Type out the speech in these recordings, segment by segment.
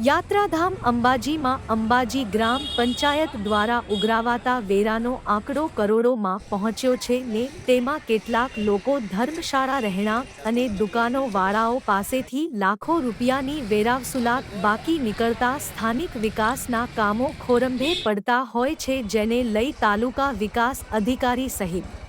યાત્રાધામ અંબાજીમાં અંબાજી ગ્રામ પંચાયત દ્વારા ઉઘરાવાતા વેરાનો આંકડો કરોડોમાં પહોંચ્યો છે ને તેમાં કેટલાક લોકો ધર્મશાળા રહેણાંક અને દુકાનો વાળાઓ પાસેથી લાખો રૂપિયાની વેરાવસુલાત બાકી નીકળતા સ્થાનિક વિકાસના કામો ખોરંભે પડતા હોય છે જેને લઈ તાલુકા વિકાસ અધિકારી સહિત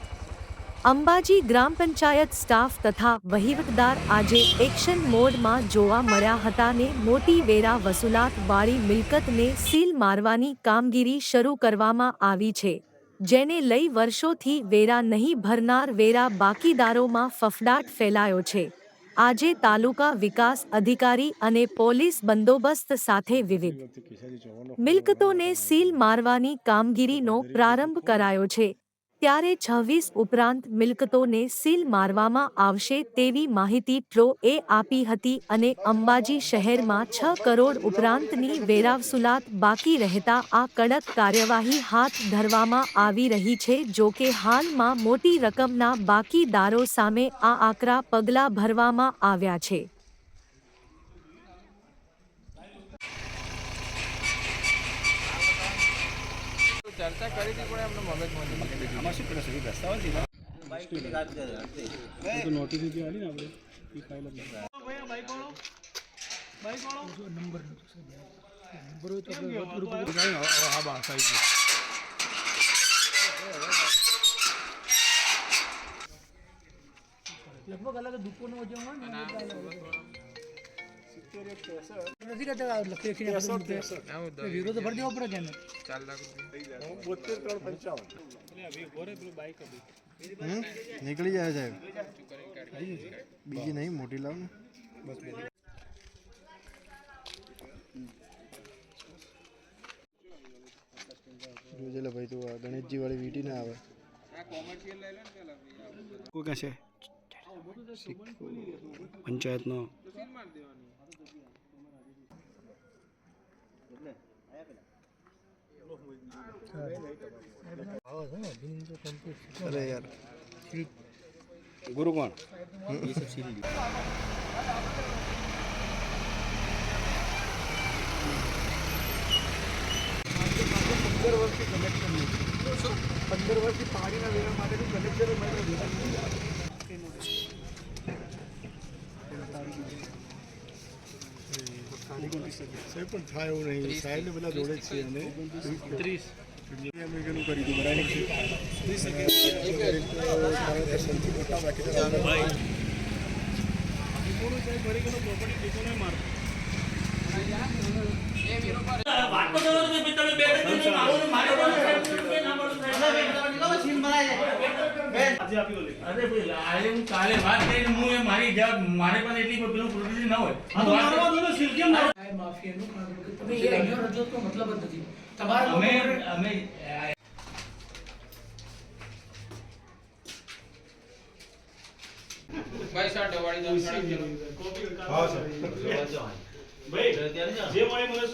અંબાજી ગ્રામ પંચાયત સ્ટાફ તથા વહીવટદાર આજે એક્શન મોડમાં જોવા મળ્યા હતા ને મોટી વેરા વસૂલાત વાળી મિલકતને સીલ મારવાની કામગીરી શરૂ કરવામાં આવી છે. જેને લઈ વર્ષોથી વેરા નહીં ભરનાર વેરા બાકીદારોમાં ફફડાટ ફેલાયો છે. આજે તાલુકા વિકાસ અધિકારી અને પોલીસ બંદોબસ્ત સાથે વિવિધ મિલકતોને સીલ મારવાની કામગીરીનો પ્રારંભ કરાયો છે. ત્યારે છવ્વીસ ઉપરાંત મિલકતોને સીલ મારવામાં આવશે તેવી માહિતી ટ્રો એ આપી હતી અને અંબાજી શહેરમાં છ કરોડ ઉપરાંતની વેરાવસુલાત બાકી રહેતા આ કડક કાર્યવાહી હાથ ધરવામાં આવી રહી છે જો કે હાલમાં મોટી રકમના બાકીદારો સામે આ આકરા પગલાં ભરવામાં આવ્યા છે. ચર્ચા કરી હતી પણ એમને મગજમાં નથી. આમાં શું કરે છે એ દસ્તાવેજ છે નોટિસ જે આલી ને આપણે એ ફાઇલ જ નથી. નંબર હોય તો આપણે વધુ રૂપિયા તો. હવે હા બા સાહેબ. લગભગ અલગ દુકાનો જેવું હોય ને નથી કહેતા લખી લખીને વિરોધ ભરી દેવો પડે એને ચાર લાખ બોતેર ત્રણ પંચાવન નીકળી જાય સાહેબ બીજી નહીં, મોટી લાવ ને. જોજે લે ભાઈ તું આ વીટી ના આવે. છે? કોમર્શિયલ લઈ લો ને પેલા ભાઈ આ બધું. કોઈ કહે છે પંચાયતનો તો સીલ મારી દેવાની અરે યાર ગુરુ કોણ સાહેબ પણ થાય એવું નહીં. સાહેબને બધા જોડે જ છીએ અને ત્રીસ. અમેરિકનું કરી દીધું. બરાબર અરે ભાઈ, આજે હું કાલે વાત કરીને હું એ મારી જાત મારે પણ એટલી કોઈ પેલું પ્રોટેક્શન ના હોય. હું વાત સાહેબ માફિયાનું કામ કે તમે એ અહીંયા રજૂઆતનો મતલબ જ નથી. તમારા અમે અમે ભાઈ સાહેબ દો સાહેબ. ભાઈ ફટાફટ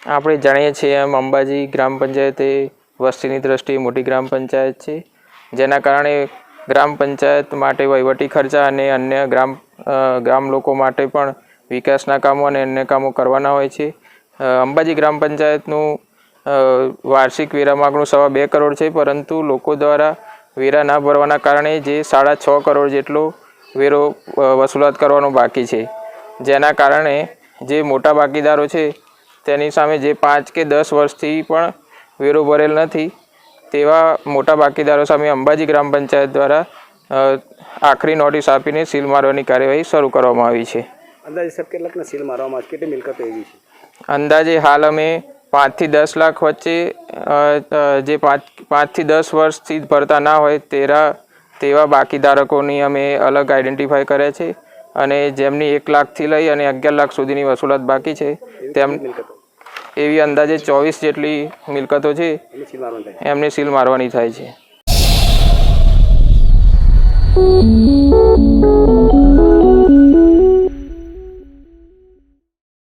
આપણે જાણીએ છીએ એમ અંબાજી ગ્રામ પંચાયત એ વસ્તીની દ્રષ્ટિએ મોટી ગ્રામ પંચાયત છે, જેના કારણે ગ્રામ પંચાયત માટે વહીવટી ખર્ચા અને અન્ય ગ્રામ ગ્રામ લોકો માટે પણ વિકાસના કામો અને અન્ય કામો કરવાના હોય છે. અંબાજી ગ્રામ પંચાયતનું વાર્ષિક વેરા માગણું સવા બે કરોડ છે, પરંતુ લોકો દ્વારા વેરા ના ભરવાના કારણે જે સાડા છ કરોડ જેટલો વેરો વસૂલાત કરવાનો બાકી છે. જેના કારણે જે મોટા બાકીદારો છે તેની સામે જે પાંચ કે દસ વર્ષથી પણ વેરો ભરેલ નથી તેવા મોટા બાકીદારો સામે અંબાજી ગ્રામ પંચાયત દ્વારા આખરી નોટિસ આપીને સીલ મારવાની કાર્યવાહી શરૂ કરવામાં આવી છે. અંદાજે સાહેબ કેટલાકના સીલ મારવામાં આવે કેટલી મિલકતો એવી છે? અંદાજે હાલ અમે પાંચથી દસ લાખ વચ્ચે જે પાંચ પાંચથી દસ વર્ષથી ભરતા ના હોય તેરા તેવા બાકી ધારકોની અમે અલગ આઈડેન્ટિફાઈ કર્યા છે અને જેમની એક લાખથી લઈ અને અગિયાર લાખ સુધીની વસૂલાત બાકી છે. તેમ એવી અંદાજે ચોવીસ જેટલી મિલકતો છે. એમને સીલ મારવાની થાય છે.